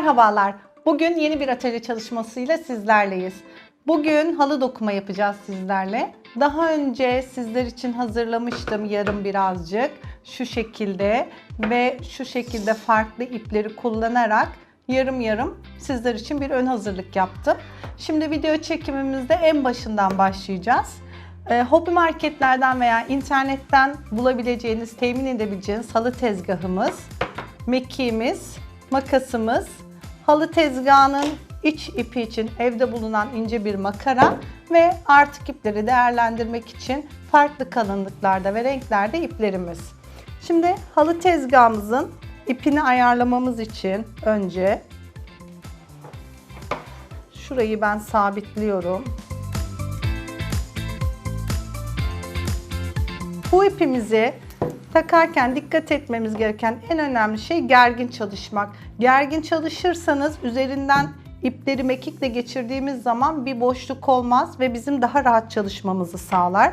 Merhabalar. Bugün yeni bir atölye çalışmasıyla sizlerleyiz. Bugün halı dokuma yapacağız sizlerle. Daha önce sizler için hazırlamıştım yarım birazcık şu şekilde ve şu şekilde farklı ipleri kullanarak yarım yarım sizler için bir ön hazırlık yaptım. Şimdi video çekimimizde en başından başlayacağız. E, hobi marketlerden veya internetten bulabileceğiniz, temin edebileceğiniz halı tezgahımız, mekiğimiz, makasımız, halı tezgahının iç ipi için evde bulunan ince bir makara ve artık ipleri değerlendirmek için farklı kalınlıklarda ve renklerde iplerimiz. Şimdi halı tezgahımızın ipini ayarlamamız için önce şurayı ben sabitliyorum. Bu ipimizi takarken dikkat etmemiz gereken en önemli şey gergin çalışmak. Gergin çalışırsanız üzerinden ipleri mekikle geçirdiğimiz zaman bir boşluk olmaz ve bizim daha rahat çalışmamızı sağlar.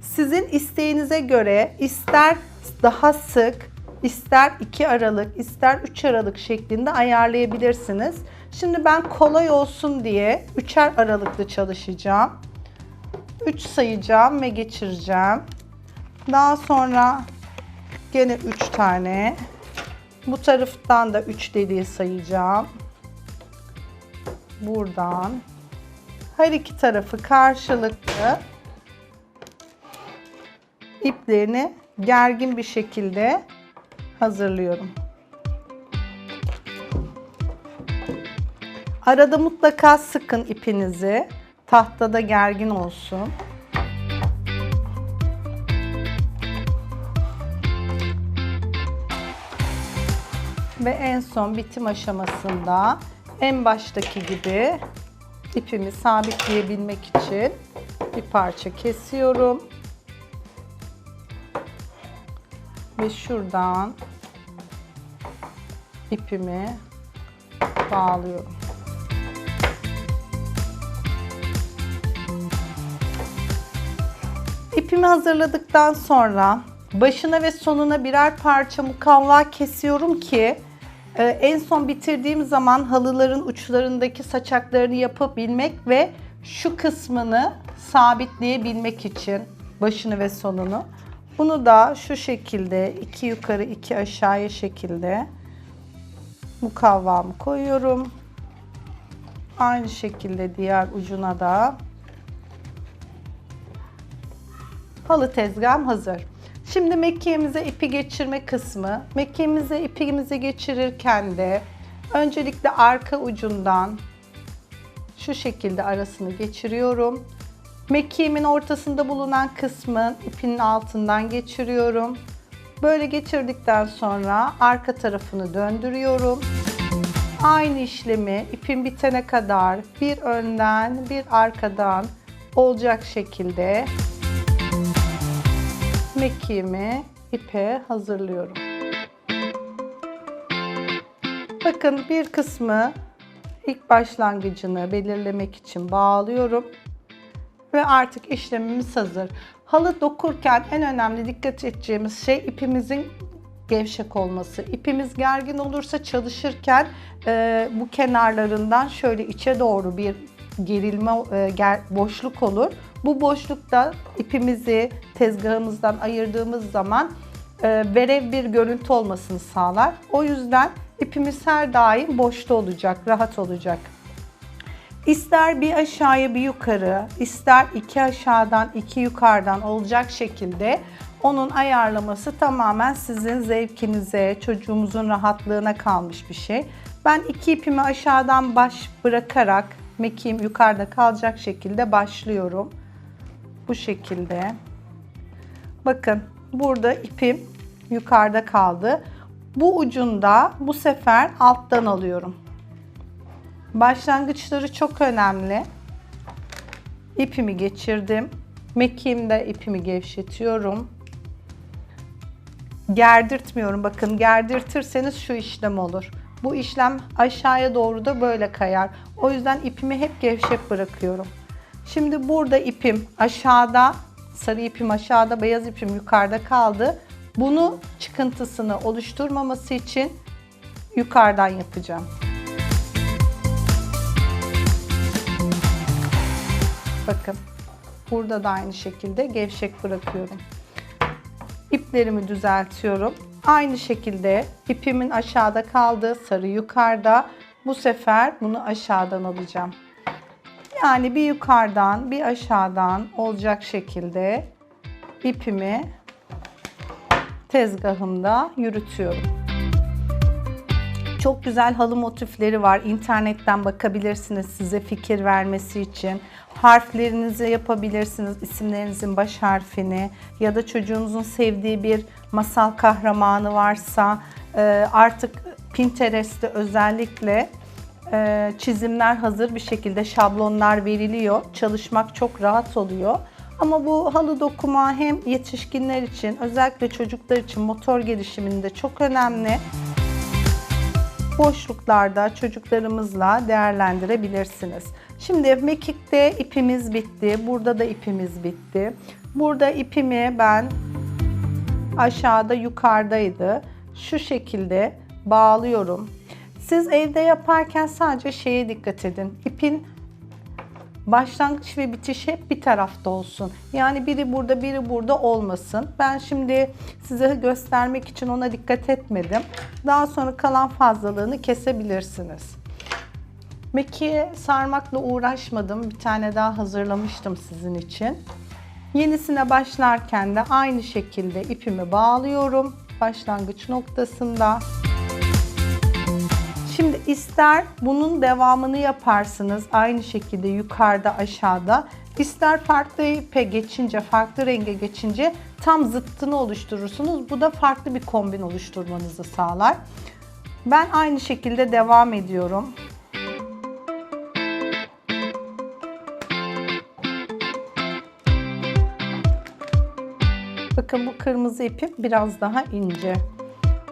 Sizin isteğinize göre ister daha sık, ister 2 aralık, ister 3 aralık şeklinde ayarlayabilirsiniz. Şimdi ben kolay olsun diye 3'er aralıklı çalışacağım. 3 sayacağım ve geçireceğim. Daha sonra gene 3 tane. Bu taraftan da 3 deliği sayacağım. Buradan her iki tarafı karşılıklı iplerini gergin bir şekilde hazırlıyorum. Arada mutlaka sıkın ipinizi. Tahtada gergin olsun. Ve en son bitim aşamasında en baştaki gibi ipimi sabitleyebilmek için bir parça kesiyorum. Ve şuradan ipimi bağlıyorum. İpimi hazırladıktan sonra başına ve sonuna birer parça mukavva kesiyorum ki e, en son bitirdiğim zaman halıların uçlarındaki saçaklarını yapabilmek ve şu kısmını sabitleyebilmek için başını ve sonunu. Bunu da şu şekilde iki yukarı iki aşağıya şekilde mukavvamı koyuyorum. Aynı şekilde diğer ucuna da halı tezgahım hazır. Şimdi mekiğimize ipi geçirme kısmı. Mekiğimize ipimizi geçirirken de öncelikle arka ucundan şu şekilde arasını geçiriyorum. Mekiğimin ortasında bulunan kısmın ipinin altından geçiriyorum. Böyle geçirdikten sonra arka tarafını döndürüyorum. Aynı işlemi ipin bitene kadar bir önden bir arkadan olacak şekilde mekiğimi ipe hazırlıyorum. Bakın bir kısmı ilk başlangıcını belirlemek için bağlıyorum. Ve artık işlemimiz hazır. Halı dokurken en önemli dikkat edeceğimiz şey ipimizin gevşek olması. İpimiz gergin olursa çalışırken e, bu kenarlarından şöyle içe doğru bir gerilme e, ger, boşluk olur. Bu boşlukta ipimizi tezgahımızdan ayırdığımız zaman e, verev bir görüntü olmasını sağlar. O yüzden ipimiz her daim boşta olacak, rahat olacak. İster bir aşağıya bir yukarı, ister iki aşağıdan iki yukarıdan olacak şekilde onun ayarlaması tamamen sizin zevkinize, çocuğumuzun rahatlığına kalmış bir şey. Ben iki ipimi aşağıdan baş bırakarak mekiğim yukarıda kalacak şekilde başlıyorum. Bu şekilde. Bakın burada ipim yukarıda kaldı. Bu ucunda bu sefer alttan alıyorum. Başlangıçları çok önemli. İpimi geçirdim. Mekiğimde ipimi gevşetiyorum. Gerdirtmiyorum. Bakın gerdirtirseniz şu işlem olur. Bu işlem aşağıya doğru da böyle kayar. O yüzden ipimi hep gevşek bırakıyorum. Şimdi burada ipim aşağıda, sarı ipim aşağıda, beyaz ipim yukarıda kaldı. Bunu çıkıntısını oluşturmaması için yukarıdan yapacağım. Bakın burada da aynı şekilde gevşek bırakıyorum. İplerimi düzeltiyorum. Aynı şekilde ipimin aşağıda kaldığı sarı yukarıda. Bu sefer bunu aşağıdan alacağım. Yani bir yukarıdan bir aşağıdan olacak şekilde ipimi tezgahımda yürütüyorum. Çok güzel halı motifleri var. İnternetten bakabilirsiniz size fikir vermesi için. Harflerinizi yapabilirsiniz. isimlerinizin baş harfini ya da çocuğunuzun sevdiği bir masal kahramanı varsa e, artık Pinterest'te özellikle çizimler hazır bir şekilde şablonlar veriliyor. Çalışmak çok rahat oluyor. Ama bu halı dokuma hem yetişkinler için özellikle çocuklar için motor gelişiminde çok önemli boşluklarda çocuklarımızla değerlendirebilirsiniz. Şimdi mekikte ipimiz bitti. Burada da ipimiz bitti. Burada ipimi ben aşağıda yukarıdaydı. Şu şekilde bağlıyorum. Siz evde yaparken sadece şeye dikkat edin. İpin başlangıç ve bitiş hep bir tarafta olsun. Yani biri burada biri burada olmasın. Ben şimdi size göstermek için ona dikkat etmedim. Daha sonra kalan fazlalığını kesebilirsiniz. Mekiğe sarmakla uğraşmadım. Bir tane daha hazırlamıştım sizin için. Yenisine başlarken de aynı şekilde ipimi bağlıyorum. Başlangıç noktasında. Şimdi ister bunun devamını yaparsınız aynı şekilde yukarıda aşağıda. İster farklı ipe geçince, farklı renge geçince tam zıttını oluşturursunuz. Bu da farklı bir kombin oluşturmanızı sağlar. Ben aynı şekilde devam ediyorum. Bakın bu kırmızı ipim biraz daha ince.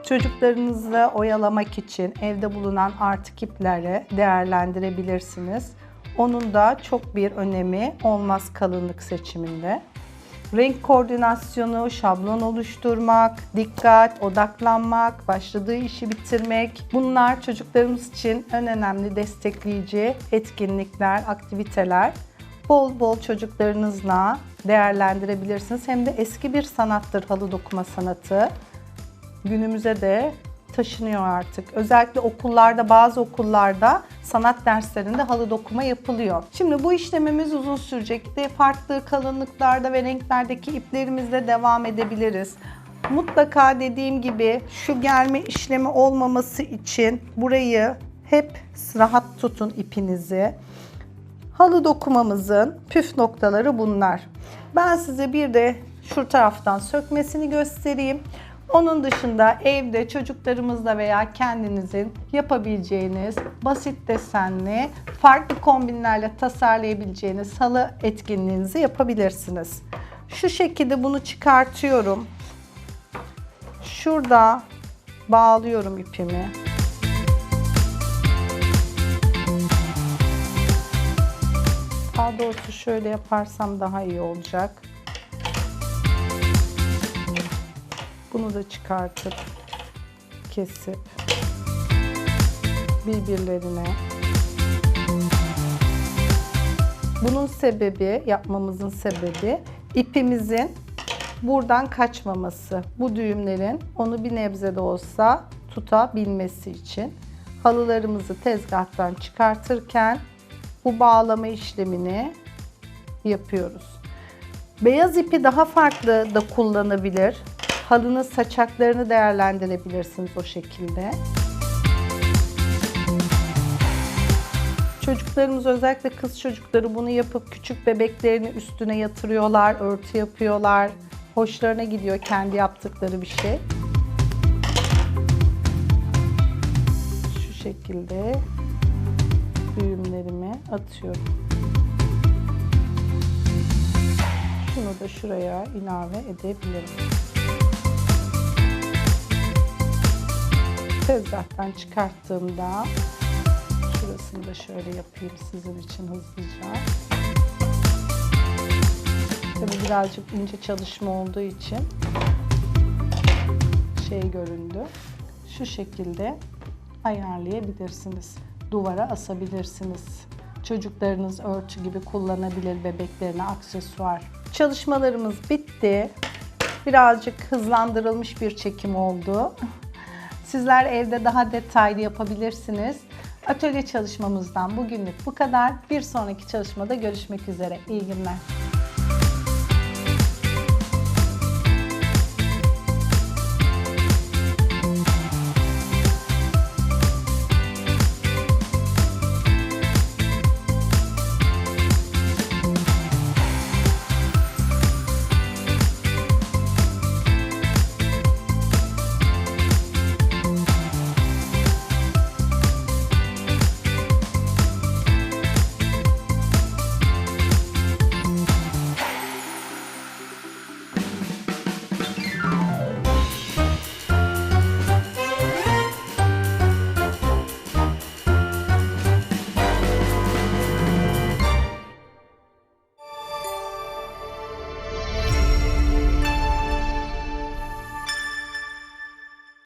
Çocuklarınızı oyalamak için evde bulunan artık ipleri değerlendirebilirsiniz. Onun da çok bir önemi olmaz kalınlık seçiminde. Renk koordinasyonu, şablon oluşturmak, dikkat, odaklanmak, başladığı işi bitirmek bunlar çocuklarımız için en önemli destekleyici etkinlikler, aktiviteler. Bol bol çocuklarınızla değerlendirebilirsiniz. Hem de eski bir sanattır halı dokuma sanatı günümüze de taşınıyor artık. Özellikle okullarda, bazı okullarda sanat derslerinde halı dokuma yapılıyor. Şimdi bu işlemimiz uzun sürecek. De farklı kalınlıklarda ve renklerdeki iplerimizle devam edebiliriz. Mutlaka dediğim gibi şu germe işlemi olmaması için burayı hep rahat tutun ipinizi. Halı dokumamızın püf noktaları bunlar. Ben size bir de şu taraftan sökmesini göstereyim. Onun dışında evde çocuklarımızla veya kendinizin yapabileceğiniz basit desenli, farklı kombinlerle tasarlayabileceğiniz halı etkinliğinizi yapabilirsiniz. Şu şekilde bunu çıkartıyorum. Şurada bağlıyorum ipimi. Daha doğrusu şöyle yaparsam daha iyi olacak. Bunu da çıkartıp kesip birbirlerine bunun sebebi, yapmamızın sebebi ipimizin buradan kaçmaması. Bu düğümlerin onu bir nebze de olsa tutabilmesi için halılarımızı tezgahtan çıkartırken bu bağlama işlemini yapıyoruz. Beyaz ipi daha farklı da kullanabilir. Halının saçaklarını değerlendirebilirsiniz o şekilde. Çocuklarımız özellikle kız çocukları bunu yapıp küçük bebeklerini üstüne yatırıyorlar, örtü yapıyorlar. Hoşlarına gidiyor kendi yaptıkları bir şey. Şu şekilde düğümlerimi atıyorum. Şunu da şuraya ilave edebilirim. Tezgahtan çıkarttığımda şurasını da şöyle yapayım sizin için hızlıca. Tabii birazcık ince çalışma olduğu için şey göründü. Şu şekilde ayarlayabilirsiniz. Duvara asabilirsiniz. Çocuklarınız örtü gibi kullanabilir bebeklerine aksesuar. Çalışmalarımız bitti. Birazcık hızlandırılmış bir çekim oldu. Sizler evde daha detaylı yapabilirsiniz. Atölye çalışmamızdan bugünlük bu kadar. Bir sonraki çalışmada görüşmek üzere. İyi günler.